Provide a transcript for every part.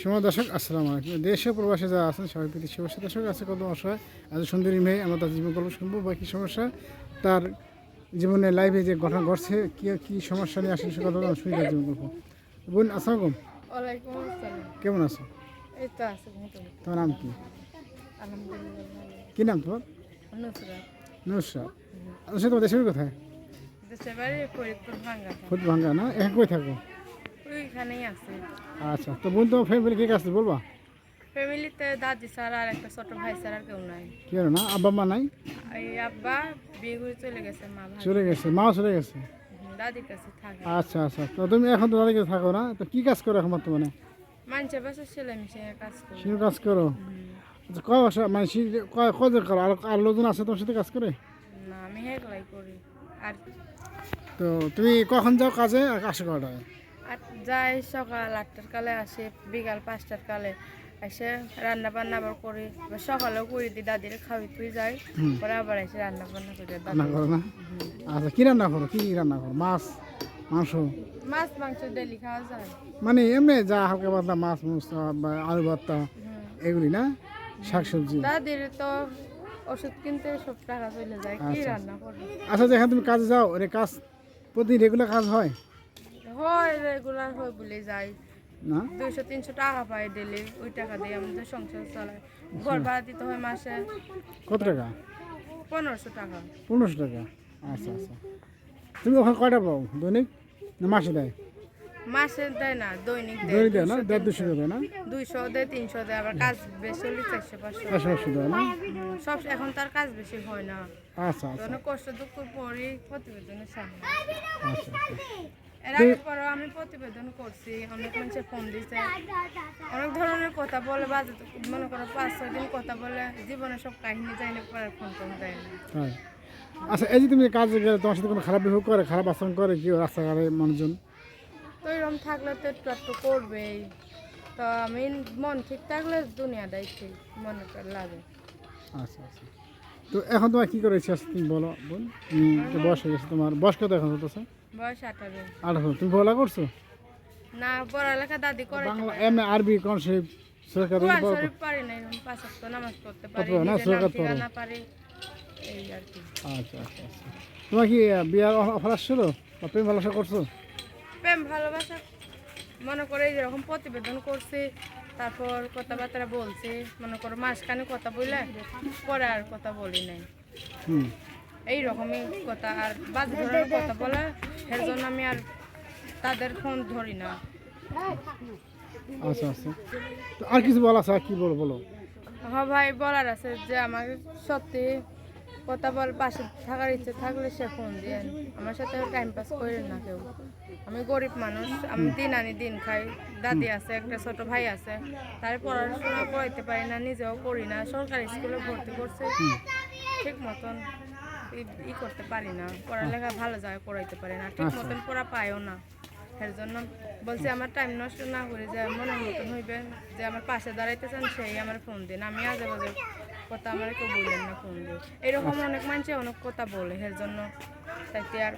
সময় দর্শক আসসালামু আলাইকুম। দেশে প্রবাসে যারা আছেন সবাই প্রতি শুভেচ্ছা দর্শক আছে কত অসহায় আজ সুন্দরী মেয়ে আমরা তার জীবন গল্প শুনব। বা কী সমস্যা? তার জীবনে লাইফে যে ঘটনা ঘটছে কী কী সমস্যা নিয়ে আসেন সে কথা শুনি তার জীবন গল্প। বোন আসসালাম কেমন আছো? তোমার নাম কি? কী নাম তোমার? নুসরাত। নমস্কার আচ্ছা তোমার দেশের কোথায়? ফুট ভাঙ্গা। না? এখন কই থাকো? ওইখানেই আছে। আচ্ছা তো বোন তোমার ফ্যামিলি কে কাছে বলবা? ফ্যামিলিতে দাদি স্যার আর একটা ছোট ভাই স্যার আর কেউ নাই। কি না? আব্বা মা নাই? এই আব্বা বিয়ে করে চলে গেছে মা চলে গেছে মাও চলে গেছে? দাদির কাছে থাকে। আচ্ছা আচ্ছা তো তুমি এখন তো দাদিকে থাকো না তো কি কাজ করো এখন বর্তমানে? মানুষের বাসা সেলাই মেশিনের কাজ করি। শিল্প কাজ করো? আচ্ছা কয় বছর মানে কয় কজন করো? আর আর লোকজন আছে তোমার সাথে কাজ করে? না আমি হেগলাই করি। আর তো তুমি কখন যাও কাজে? আর আসো কটায় আর যাই সকাল আটটার কালে আসে বিকাল পাঁচটার কালে এসে রান্না বান্না আবার করি সকালেও করে দিই দাদির খাওয়াই তুই যাই। পরে আবার এসে রান্না বান্না করি রান্না করো না? আচ্ছা কি রান্না করো? কি রান্না করো? মাছ মাংস? মাছ মাংস ডেলি খাওয়া যায়। মানে এমনি যা হালকা পাতলা মাছ মুস বা আলু ভর্তা এগুলি না? শাকসবজি? দাদির তো ওষুধ কিনতে সব টাকা চলে যায় কি আচ্ছা, রান্না করব? আচ্ছা যেখানে তুমি কাজে যাও রে কাজ প্রতিদিন রেগুলার কাজ হয়? হয় রেগুলার হয় বলে যাই না? দুইশো তিনশো টাকা পাই ডেলি ওই টাকা দিয়ে আমাদের সংসার চালায়। ঘর ভাড়া দিতে হয় মাসে। কত টাকা? পনেরোশো টাকা। পনেরোশো টাকা? আচ্ছা আচ্ছা। তুমি ওখানে কয়টা পাও? দৈনিক? না মাসে দেয়? মাসে দেয় না দৈনিক দৈনিক দেয় না? দেড় দুশো দেয় না? দুইশো দেয় তিনশো দেয় আবার কাজ বেশি হলে চারশো পাঁচশো। পাঁচশো দেয় না? সব এখন তার কাজ বেশি হয় না। আচ্ছা আচ্ছা। কষ্ট দুঃখ পরে প্রতিবেদনের সামনে। আচ্ছা আচ্ছা। এর আগে পরও আমি প্রতিবেদন করছি অনেক মানুষের ফোন দিছে। অনেক ধরনের কথা বলে বাজে মনে করো পাঁচ ছয় দিন কথা বলে জীবনে সব কাহিনী না পরে ফোন টোন দেয় না। আচ্ছা এই যে তুমি কাজে গেলে তোমার সাথে কোনো খারাপ করে খারাপ আচরণ করে কি রাস্তাঘাটে মানুষজন? তো এরকম থাকলে তো একটু একটু করবেই। তো আমি মন ঠিক থাকলে দুনিয়াটাই ঠিক মনে করে লাগে। আচ্ছা আচ্ছা। তো এখন তোমার কী করে ইচ্ছা আছে তুমি বলো তো বয়স হয়ে গেছে তোমার বয়স কত এখন হতেছে বয়স আঠারো। আঠারো। তুমি বলা করছ? না পড়ালেখা দাদি করে বাংলা এম এ আরবি কোন সে সরকার শরীফ পারি না পাঁচ ওয়াক্ত নামাজ পড়তে পারি না, সুরাত পারি এই আর কি। আচ্ছা আচ্ছা আচ্ছা। তোমার কি বিয়ার অফার আসছিল? প্রেম ভালোবাসা করছ? প্রেম ভালোবাসা মনে করে যেরকম প্রতিবেদন করছি তারপর কথাবার্তা বলছি মনে করো মাসখানে কথা বললে পরে আর কথা বলি নাই। হুম। এই রকমই কথা আর বাজে কথা বলে এর জন্য আমি আর তাদের ফোন ধরি না। আচ্ছা আচ্ছা। আর কিছু বলা আছে? কি বলো বলো? হ্যাঁ ভাই বলার আছে যে আমাকে সত্যি কথা বল পাশে থাকার ইচ্ছে থাকলে সে ফোন দিয়ে। আমার সাথে টাইম পাস করেন না কেউ। আমি গরিব মানুষ আমি দিন আনি দিন খাই। দাদি আছে একটা ছোট ভাই আছে। তার পড়াশোনা করাইতে পারি না নিজেও করি না। সরকারি স্কুলে ভর্তি করছে। ঠিক মতন ই- করতে পারি না। পড়ালেখা ভালো জায়গায় পড়াইতে পারি না। ঠিক আচ্ছা। মতন পড়া পাইও না। এর জন্য বলছি আমার টাইম নষ্ট না করে যে মনে মতন হইবে যে আমার পাশে দাঁড়াইতে চান সেই আমার ফোন দিন। আমি আজে বাজে কথা আমার কেউ বললেন না ফোন দিয়ে। এরকম অনেক মানুষে অনেক কথা বলে এর জন্য তাইতে আর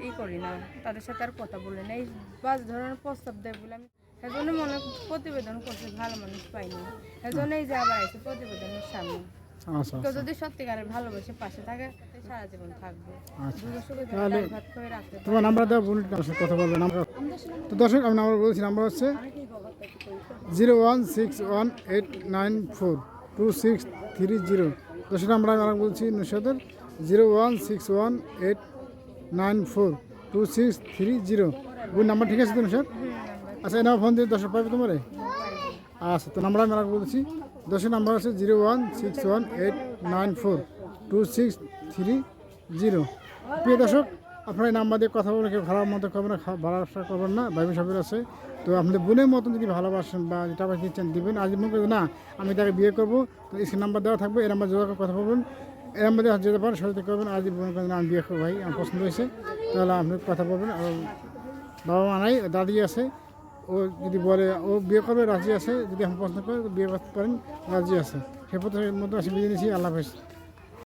ই করি না। তাদের সাথে আর কথা বলি না। এই বাজ ধরনের প্রস্তাব দেয় বলে আমি এর জন্য মনে প্রতিবেদন করছে ভালো মানুষ পাই না। এর জন্য এই যে আবার আছে প্রতিবেদনের সামনে। আচ্ছা কেউ আচ্ছা। যদি সত্যিকারের ভালোবেসে পাশে থাকে তাহলে সারা জীবন থাকবে। আচ্ছা সুখে তাহলে তোমার নাম্বার দেওয়া সাথে কথা বলবে নাম্বার তো দর্শক আমি নাম্বার বলছি নাম্বার হচ্ছে zero one six one eight nine four two six three zero. দর্শক নাম্বার আমি আরেক বলছি নুসাদের zero one six one eight nine four two six three zero. Number ঠিক আছে তো নুসাদ আচ্ছা এই নাম্বার ফোন দিয়ে দর্শক পাবে তোমারে? আচ্ছা তো নাম্বার আমি বলছি দশের নাম্বার আছে zero one six one eight nine four two six three zero. প্রিয় দর্শক, আপনার এই নাম্বার দিয়ে কথা বলে কেউ খারাপ মতো করবেন না ভালোবাসা করবেন না ভাবি সাহেবের আছে। তো আপনাদের বোনের মতন যদি ভালোবাসেন বা যেটা আবার কিনছেন দিবেন আজ মনে করবেন না, আমি তাকে বিয়ে করব, তো এই নাম্বার দেওয়া থাকবে, এই নাম্বার যোগাযোগ কথা বলবেন। এই নাম্বার দিয়ে যেতে পারেন সরিতে করবেন আজ মনে করেন আমি বিয়ে করব ভাই, আমার পছন্দ হয়েছে, তাহলে আপনি কথা বলবেন। আর বাবা মা নাই, দাদি আছে ও যদি বলে, ও বিয়ে করবে, রাজি আছে, যদি আমি পছন্দ করে, বিয়ে করতে পারেন, রাজি আছে। সে পথে মতো আসে বিয়ে নিয়েছি, আল্লাহ হাফেজ।